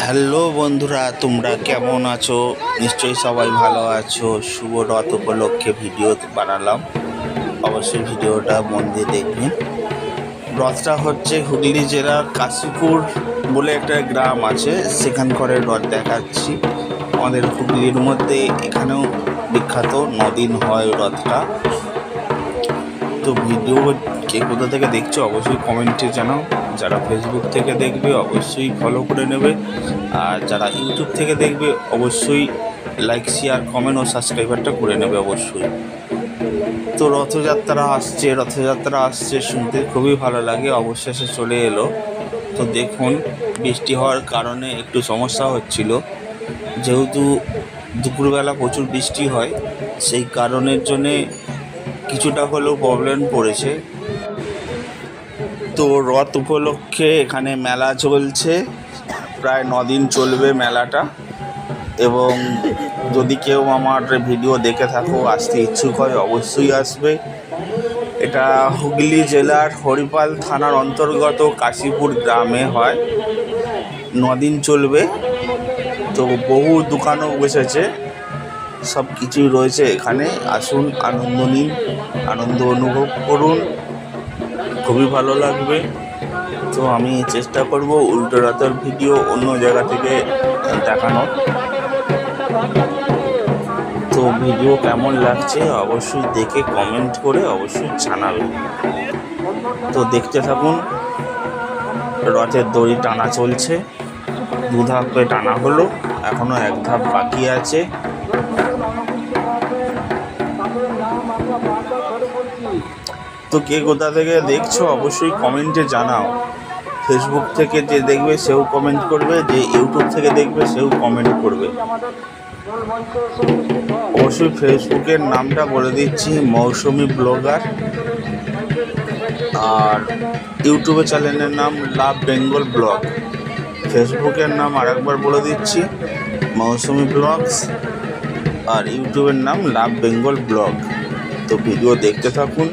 Hello বন্ধুরা, তোমরা কেমন আছো? নিশ্চয়ই সবাই ভালো আছো। শুভ রথ উপলক্ষে ভিডিও বানালাম। অবশ্যই ভিডিওটা মন দিয়ে দেখবেন। রথটা হচ্ছে হুগলি জেলার কাশীপুর বলে একটা গ্রাম আছে। সেখানকার রথ দেখাচ্ছি। আমাদের হুগলির মধ্যে এখানেও বিখ্যাত নদিন হয় রথটা। তো ভিডিও কে কোথা থেকে দেখছ অবশ্যই কমেন্টে জানাও। যারা ফেসবুক থেকে দেখবে, অবশ্যই ফলো করে নেবে। আর যারা ইউটিউব থেকে দেখবে, অবশ্যই লাইক শেয়ার কমেন্ট ও সাবস্ক্রাইবারটা করে নেবে অবশ্যই। তো রথযাত্রা আসছে রথযাত্রা আসছে শুনতে খুবই ভালো লাগে, অবশেষে চলে এলো। তো দেখুন, বৃষ্টি হওয়ার কারণে একটু সমস্যা হচ্ছিল। যেহেতু দুপুরবেলা প্রচুর বৃষ্টি হয়, সেই কারণের জন্যে কিছুটা হলেও প্রবলেম পড়েছে। তো রথ উপলক্ষে এখানে মেলা চলছে। প্রায় দিন চলবে মেলাটা। এবং যদি কেউ আমার ভিডিও দেখে থাকো, আসতে ইচ্ছুক হয়, অবশ্যই আসবে। এটা হুগলি জেলার হরিপাল থানার অন্তর্গত কাশীপুর গ্রামে হয়। নদিন চলবে। তো বহু দোকানও বসেছে। সব কিছুই রয়েছে এখানে। আসুন, আনন্দ নিন, আনন্দ অনুভব করুন। খুবই ভালো লাগবে। তো আমি চেষ্টা করব উল্টো রাতের ভিডিও অন্য জায়গা থেকে দেখানোর তো ভিডিও কেমন লাগছে অবশ্যই দেখে কমেন্ট করে অবশ্যই জানাবেন তো দেখতে থাকুন, রথের দড়ি টানা চলছে। দু ধাপে টানা হলো এখনও এক ধাপ বাকি আছে। তো কে কোথা থেকে দেখছ অবশ্যই কমেন্টে জানাও। ফেসবুক থেকে যে দেখবে সেও কমেন্ট করবে, যে ইউটিউব থেকে দেখবে সেও কমেন্ট করবে। অবশ্যই ফেসবুকের নামটা বলে দিচ্ছি, মৌসুমি ব্লগার। আর ইউটিউবে চ্যানেলের নাম লাভ বেঙ্গল ব্লগ। ফেসবুকের নাম আরেকবার বলে দিচ্ছি, মৌসুমি ব্লগস। আর ইউটিউবের নাম লাভ বেঙ্গল ব্লগ। তো ভিডিও দেখতে থাকুন।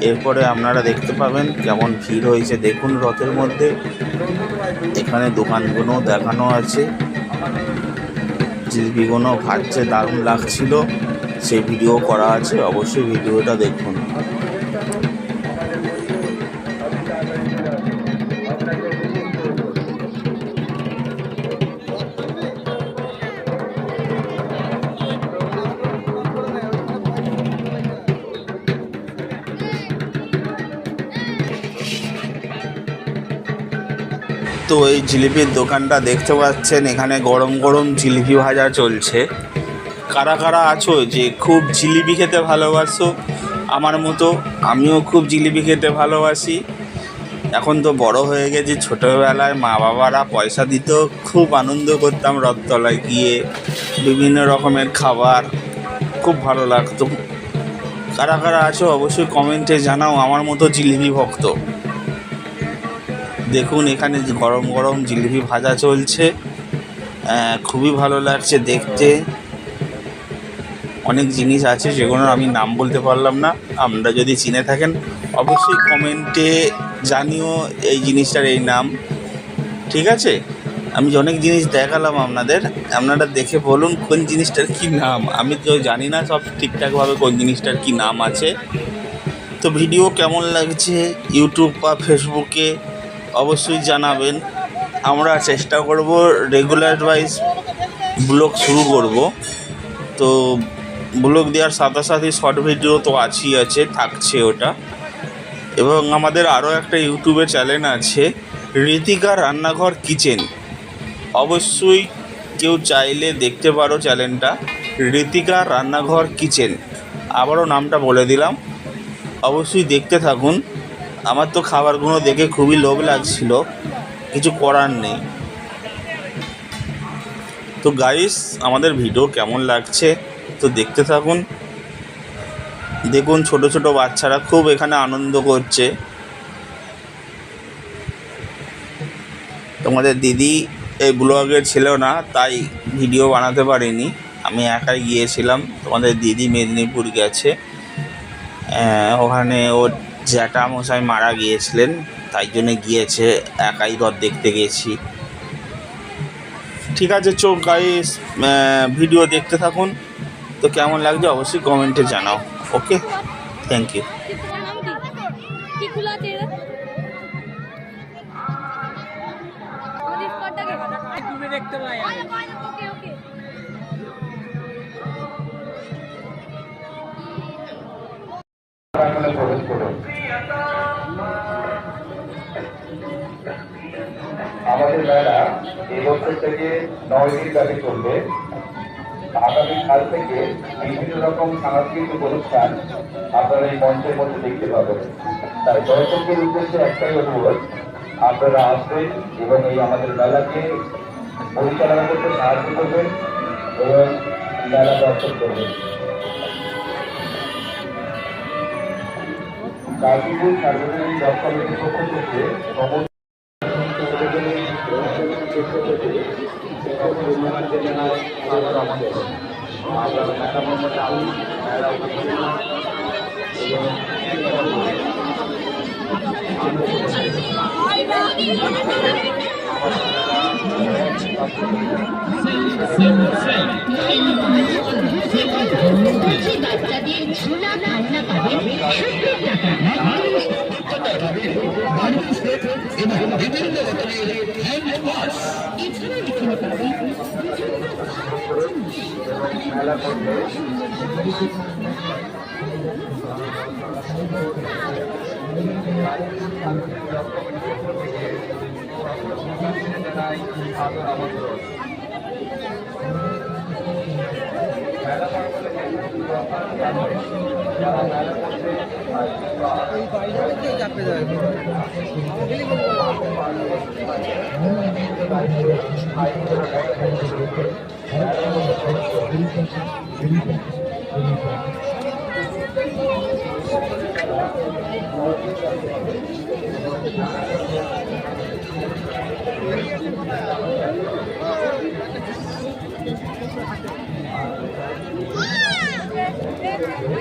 এরপরে আপনারা দেখতে পাবেন কেমন ভিড় হয়েছে। দেখুন রথের মধ্যে। এখানে দোকানগুলো দেখানো আছে। জিলিপিগুলো ভাজছে দারুণ লাগছিল। সেই ভিডিও করা আছে, অবশ্যই ভিডিওটা দেখুন। তো এই জিলিপির দোকানটা দেখতে পাচ্ছেন, এখানে গরম গরম জিলিপি ভাজা চলছে। কারা কারা আছো যে খুব জিলিপি খেতে ভালোবাসো? আমার মতো আমিও খুব জিলিপি খেতে ভালোবাসি। এখন তো বড় হয়ে গেছি ছোটোবেলায়, মা বাবারা পয়সা দিত, খুব আনন্দ করতাম রথতলায় গিয়ে, বিভিন্ন রকমের খাবার, খুব ভালো লাগতো। কারা কারা আছো অবশ্যই কমেন্টে জানাও, আমার মতো জিলিপি ভক্ত। দেখুন, এখানে গরম গরম জিলিপি ভাজা চলছে। খুবই ভালো লাগছে দেখতে। অনেক জিনিস আছে যেগুলোর আমি নাম বলতে পারলাম না। আপনারা যদি চিনে থাকেন, অবশ্যই কমেন্টে জানিও এই জিনিসটার এই নাম। ঠিক আছে? আমি অনেক জিনিস দেখালাম আপনাদের, আপনারা দেখে বলুন কোন জিনিসটার কি নাম। আমি তো জানি না সব ঠিকঠাকভাবে কোন জিনিসটার কি নাম আছে। তো ভিডিও কেমন লাগছে? ইউটিউব বা ফেসবুকে অবশ্যই জানাবেন। আমরা চেষ্টা করব রেগুলার ওয়াইজ ব্লগ শুরু করব। তো ব্লগ দেওয়ার সাথে সাথে শর্ট ভিডিও তো আছেই আছে, থাকছে ওটা। এবং আমাদের আরও একটা ইউটিউবে চ্যানেল আছে ঋতিকা রান্নাঘর কিচেন। অবশ্যই কেউ চাইলে দেখতে পারো চ্যানেলটা ঋতিকা রান্নাঘর কিচেন। আবারও নামটা বলে দিলাম। অবশ্যই দেখতে থাকুন। আমার তো খাবারগুলো দেখে খুবই লোভ লাগছিল। কিছু করার নেই। তো গাইস আমাদের ভিডিও কেমন লাগছে? তো দেখতে থাকুন। দেখুন ছোট ছোট বাচ্চারা খুব এখানে আনন্দ করছে। তোমাদের দিদি এই ব্লগের ছিল না, তাই ভিডিও বানাতে পারিনি। আমি একাই গিয়েছিলাম। তোমাদের দিদি মেদিনীপুর গেছে। ওখানে ওর জ্যাঠা মশাই মারা গিয়েছিলেন, তাই জন্য গিয়েছে, একাই রথ দেখতে গেছি ঠিক আছে, চোখ গাইস ভিডিও দেখতে থাকুন। তো কেমন লাগছে অবশ্যই কমেন্টে জানাও, ওকে? থ্যাংক ইউ আমাদের মেলা এবছর থেকে নয় দিন ব্যাপী চলবে। আগামী কাল থেকে বিভিন্ন রকম সাংস্কৃতিক অনুষ্ঠান আপনারা এই মঞ্চের মধ্যে দেখতে পাবেন। তাই দর্শকদের উদ্দেশ্যে একটাই অনুরোধ, আপনারা আসবেন এবং এই আমাদের মেলাকে পরিচালনা করতে সাহায্য করবেন এবং মেলা দর্শন করবেন। গাজীপুর সার্বজনীন জব কমিটির পক্ষ থেকে সার্বজনীন পক্ষ ঝুলা শিক্ষক পাবেন জেলায় আবার এবং বিভিন্ন এছাড়া এখানে পাবেন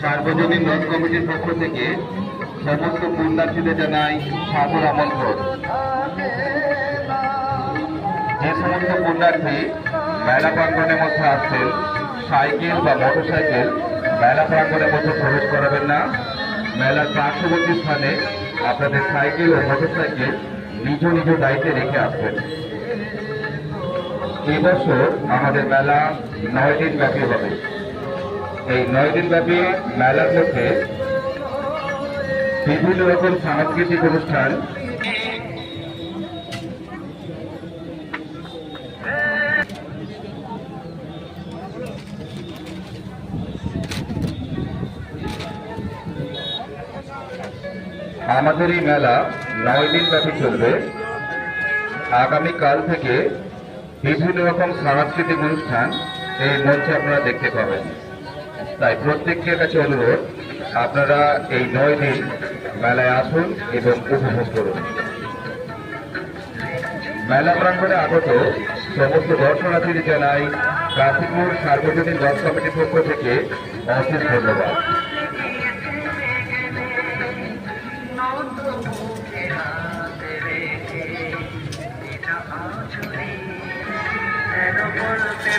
সার্বজনীন নদ কমিটির পক্ষ থেকে সমস্ত পুণ্যার্থীদের জানাই সাদর আমন্ত্রণ। যে সমস্ত পুণ্যার্থী মেলা প্রাঙ্গণের মধ্যে আসছেন সাইকেল বা মোটরসাইকেল মেলা প্রাঙ্গণের মধ্যে প্রবেশ করাবেন না। মেলার পার্শ্ববর্তী স্থানে আপনাদের সাইকেল ও মোটরসাইকেল নিজ নিজ দায়িত্বে রেখে আসবেন। এবছর আমাদের মেলা নয় দিন ব্যাপী হবে। এই নয় দিন ব্যাপী মেলার মধ্যে বিভিন্ন রকম সাংস্কৃতিক অনুষ্ঠান আমাদের এই মেলা নয় দিন ব্যাপী চলবে। আগামীকাল থেকে বিভিন্ন রকম সাংস্কৃতিক অনুষ্ঠান এই মঞ্চে আপনারা দেখতে পাবেন। তাই প্রত্যেকের কাছে অনুরোধ, আপনারা এই নয় দিন মেলায় আসুন এবং উপভোগ করুন। মেলা প্রাঙ্গণে আগত সমস্ত দর্শনার্থীদের জানাই কাশীপুর সার্বজনীন দশ কমিটির পক্ষ থেকে অশেষ ধন্যবাদ।